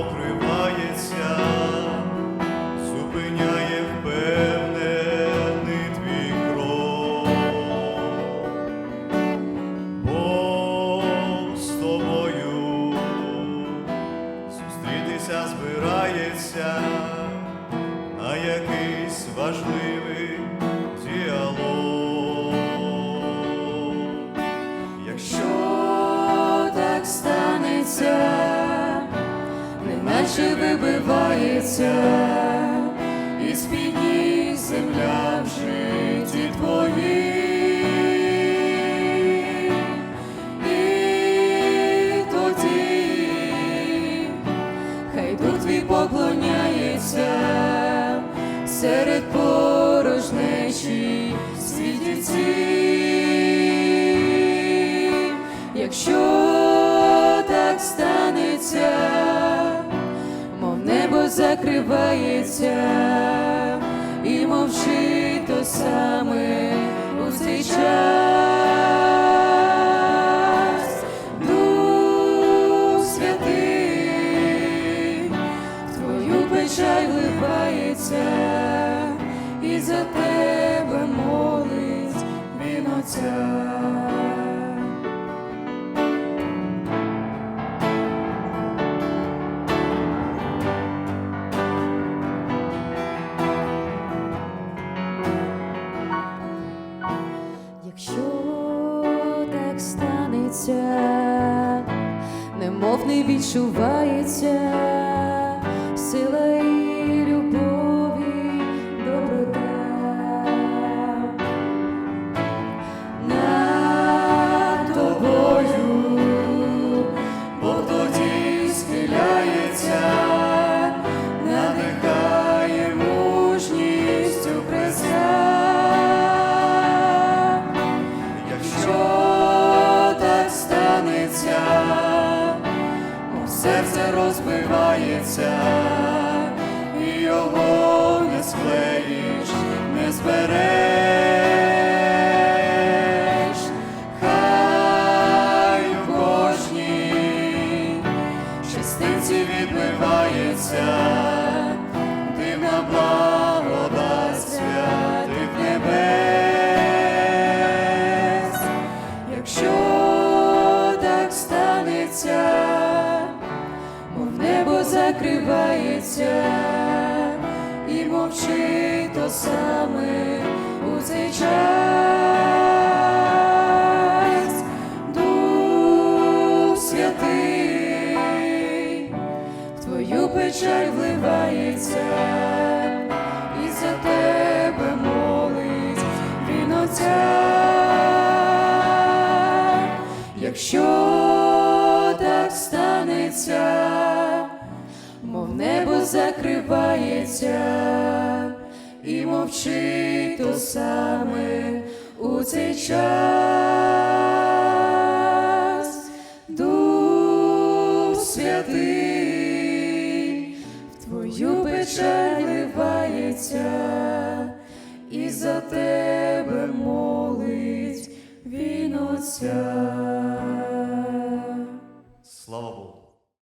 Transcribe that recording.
покривається, зупиняє впевнений твій крок. Бог з тобою зустрітися збирається на якийсь важливий неначе вибивається із спіні земля в житті твоїм. І тоді хай дух твій поклоняється серед порожнечі закривається, і мовчить то саме у цей час. Дух святий, твою печаль вливається, станеться, немов не відчувається серце розбивається, і його не склеїш, не збереш, хай у кожній частинці відбивається, дивна благодать закривається, і мовчить то саме у цей час. Дух святий, в твою печаль вливається, і за тебе молить він Отця. Якщо закривається, і мовчить то саме у цей час. Дух святий, в твою печаль вливається, і за тебе молить він Отця.